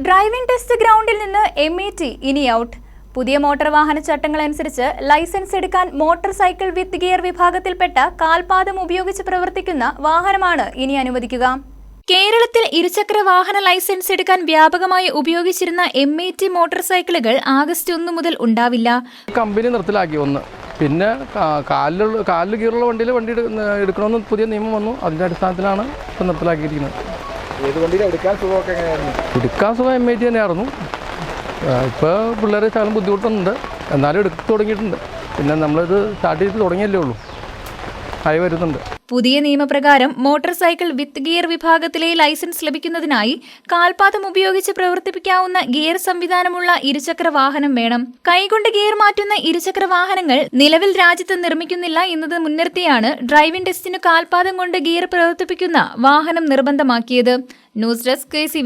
Driving test ഗ്രൗണ്ടിൽ നിന്ന് M eighty ഇനി ഔട്ട് പുതിയ മോട്ടോർ വാഹന ചട്ടങ്ങൾ അനുസരിച്ച് ലൈസൻസ് എടുക്കാൻ മോട്ടോർ സൈക്കിൾ വിത്ത് ഗിയർ വിഭാഗത്തിൽപ്പെട്ട കാൽപാദം ഉപയോഗിച്ച് പ്രവർത്തിക്കുന്ന വാഹനമാണ് ഇനി അനുവദിക്കുക. കേരളത്തിൽ ഇരുചക്ര വാഹന ലൈസൻസ് എടുക്കാൻ വ്യാപകമായി ഉപയോഗിച്ചിരുന്ന എം ഇ ടി മോട്ടോർ സൈക്കിളുകൾ ആഗസ്റ്റ് ഒന്ന് മുതൽ ഉണ്ടാവില്ല. കമ്പനി നിർത്തലാക്കി ഒന്ന്. പിന്നെ കാലിലുള്ള കാലിൽ കീറുള്ള വണ്ടിയിൽ വണ്ടി എടു- എടുക്കണമെന്ന് പുതിയ നിയമം വന്നു. അതിന്റെ അടിസ്ഥാനത്തിലാണ് നിർത്തലാക്കിയിരിക്കുന്നത്. എടുക്കാൻ സുഖം എം ഐ ടി തന്നെയായിരുന്നു. ഇപ്പോൾ പിള്ളേരെ ശകലം ബുദ്ധിമുട്ടുന്നുണ്ട്. എന്നാലും എടുത്തു തുടങ്ങിയിട്ടുണ്ട്. പിന്നെ നമ്മളിത് സ്റ്റാർട്ട് ചെയ്ത് തുടങ്ങിയല്ലേ ഉള്ളൂ. ആയി വരുന്നുണ്ട്. പുതിയ നിയമപ്രകാരം മോട്ടോർ സൈക്കിൾ വിത്ത് ഗിയർ വിഭാഗത്തിലെ ലൈസൻസ് ലഭിക്കുന്നതിനായി കാൽപാദം ഉപയോഗിച്ച് പ്രവർത്തിപ്പിക്കാവുന്ന ഗിയർ സംവിധാനമുള്ള ഇരുചക്ര വാഹനം വേണം. കൈകൊണ്ട് ഗിയർ മാറ്റുന്ന ഇരുചക്ര വാഹനങ്ങൾ നിലവിൽ രാജ്യത്ത് നിർമ്മിക്കുന്നില്ല എന്നത് മുൻനിർത്തിയാണ് ഡ്രൈവിംഗ് ടെസ്റ്റിനു കാൽപാദം കൊണ്ട് ഗിയർ പ്രവർത്തിപ്പിക്കുന്ന വാഹനം നിർബന്ധമാക്കിയത്. News desk K C